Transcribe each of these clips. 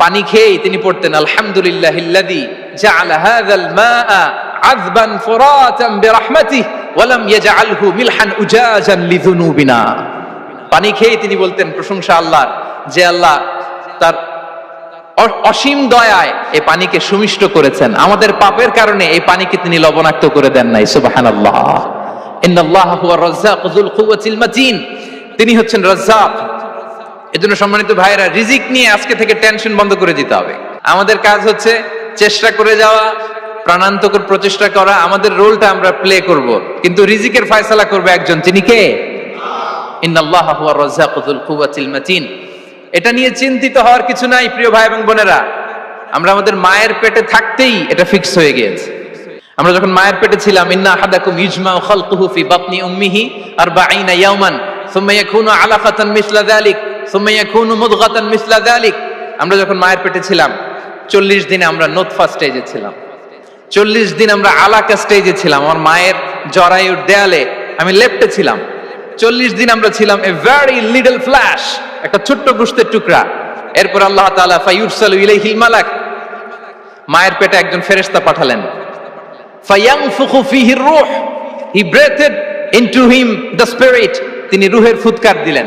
পানি খেয়েই তিনি পড়তেন আলহামদুলিল্লাহ পানি খেয়েই তিনি বলতেন, প্রশংসা আল্লাহর, যে আল্লাহ তার অসীম দয়ায় এই পানিকে সুমিষ্ট করেছেন। আমাদের পাপের কারণে এই পানিকে তিনি লবণাক্ত করে দেন নাই। মাতিন। তিনি হচ্ছেন রাজ্জাক। এজন্য সম্মানিত ভাইরা রিজিক নিয়ে আজকে থেকে টেনশন বন্ধ করে দিতে হবে। আমাদের কাজ হচ্ছে চেষ্টা করে যাওয়া, প্রাণান্তকর প্রচেষ্টা করা, আমাদের রোলটা আমরা প্লে করব। কিন্তু রিজিকের ফয়সালা করবে একজন, তিনি কে? এটা নিয়ে চিন্তিত হওয়ার কিছু নাই, প্রিয় ভাই এবং বোনেরা। আমরা আমাদের মায়ের পেটে থাকতেই এটা ফিক্স হয়ে গিয়েছে। আমরা যখন মায়ের পেটে ছিলাম, ইন্না আহাদাকুম ইজমা খালকুহু ফি বাতনি উম্মিহি 40 ইয়াওমান, সুম্মা ইয়াকুনু আলাকাতান মিসলা যালিক। আমরা যখন মায়ের পেটে ছিলাম 40 দিনে আমরা নোতফা স্টেজে ছিলাম। চল্লিশ দিন আমরা আলাকা স্টেজে ছিলাম। আমার মায়ের জরায়ুর দেয়ালে আমি লেপ্টে ছিলাম। চল্লিশ দিন আমরা ছিলাম এ ভেরি লিডল ফ্ল্যাশ একটা ছোট্ট গুস্তের টুকরা। এরপর আল্লাহ তাআলা ফায়ুরসালু ইলাইহিল মায়ের পেটে একজন ফেরেশতা পাঠালেন। ফায়ানফুখু ফিহি রূহ he breathed into him the spirit তিনি রুহের ফুৎকার দিলেন।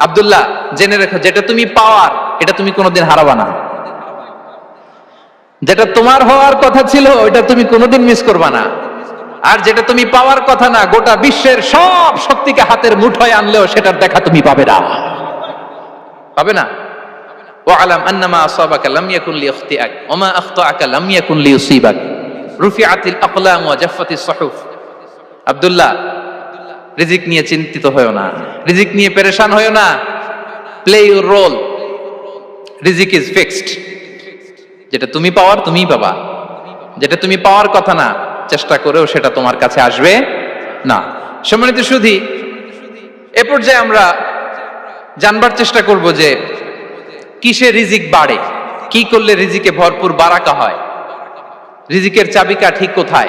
আব্দুল্লাহ, জেনে রেখো, যেটা তুমি পাওয়ার, এটা তুমি কোনোদিন হারাবা না। যেটা তোমার হওয়ার কথা ছিল ওটা তুমি কোনোদিন মিস করবা না। আর যেটা তুমি পাওয়ার কথা না, গোটা বিশ্বের সব শক্তিকে হাতের মুঠোয় আনলেও সেটার দেখা তুমি পাবে না। পাবে না? ওয়ালাম আন্নামা আসাবাকা লাম ইয়াকুন ওয়া মা আখতাআকা লাম ইয়াকুন রুফিআতিল আকলাম ওয়া সুহুফ। আব্দুল্লাহ রিজিক নিয়ে চিন্তিত হয়েও না। রিজিক নিয়ে পেরেশান হয়েও না। প্লে ইউর রোল রিজিক ইজ ফিক্সড যেটা তুমি পাওয়ার, তুমিই পাবা। যেটা তুমি পাওয়ার কথা না, চেষ্টা করেও সেটা তোমার কাছে আসবে না। সম্মানিত সুধি, এ পর্যায়ে আমরা জানবার চেষ্টা করব যে কিসে রিজিক বাড়ে? কি করলে রিজিকে ভরপুর বারাকা হয়? রিজিকের চাবিকা ঠিক কোথায়?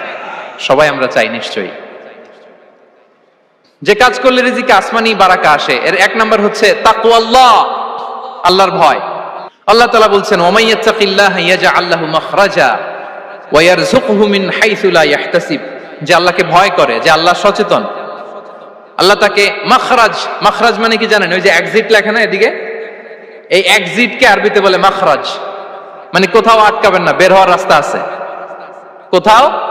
সবাই আমরা চাই নিশ্চয়ই। যে কাজ করলে রিজিকে আসমানি বারাকা আসে, এর এক নম্বর হচ্ছে তাকওয়াল্লাহ আল্লাহর ভয়। আল্লাহ তাআলা বলছেন ওমাইয়াত্তাকিল্লাহ ইয়াজআল লাহু মাখরাজা ওয়া ইয়ারযুকহু মিন হাইসু লা ইয়াহতাসিব যে আল্লাহকে ভয় করে, যে আল্লাহ সচেতন। আল্লাহ তাকে মাখরাজ মাখরাজ মানে কি জানেন? ওই যে এক্সিট লেখা না এদিকে? এই এক্সিটকে আরবিতে বলে মাখরাজ। মানে কোথাও আটকাবেন না, বের হওয়ার রাস্তা আছে। কোথাও